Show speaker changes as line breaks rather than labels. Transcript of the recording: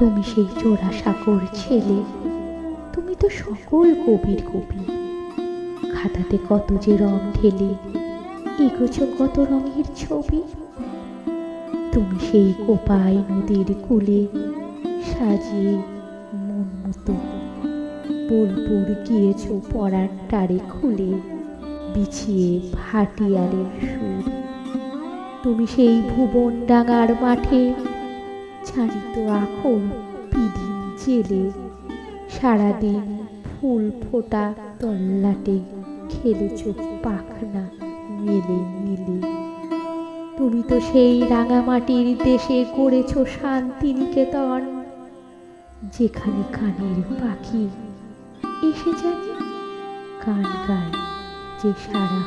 তুমি সেই জোড়াসাঁকোর ছেলে। তুমি তো সকল কবির কবি খাতাতে কত যে রং ঢেলে, এগোছ কত রঙের ছবি। তুমি সেই কোপাই নদীর কুলে সাজিয়ে মন মতো বোলপুর গিয়েছ পরার টারে খুলে, বিছিয়ে ভাটিয়ারের সুর। তুমি সেই ভুবন ডাঙার মাঠে ছাড়িত আখর পিদিম জেলে সারাদিন ফুল ফোটা তল্লাটে, খেলেছ পাখনা মেলে মিলে। তুমি তো সেই রাঙামাটির দেশে করেছ শান্তিনিকেতন, যেখানে কানের পাখি এসে জানি গান গায় যে সারা